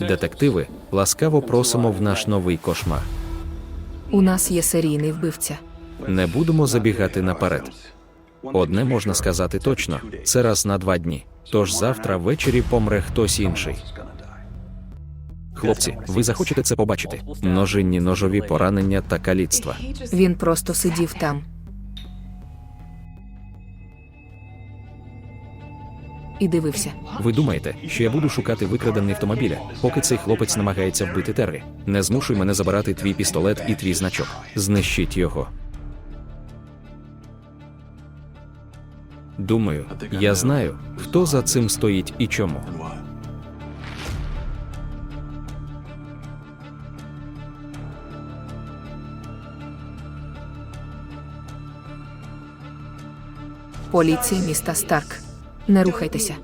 Детективи, ласкаво просимо в наш новий кошмар. У нас є серійний вбивця. Не будемо забігати наперед. Одне можна сказати точно: це раз на два дні. Тож завтра ввечері помре хтось інший. Хлопці, ви захочете це побачити: множинні ножові поранення та каліцтва. Він просто сидів там. І дивився. Ви думаєте, що я буду шукати викрадений автомобіля, поки цей хлопець намагається вбити Террі? Не змушуй мене забирати твій пістолет і твій значок. Знищіть його. Думаю, я знаю, хто за цим стоїть і чому. Поліція міста Старк. Не рухайтеся.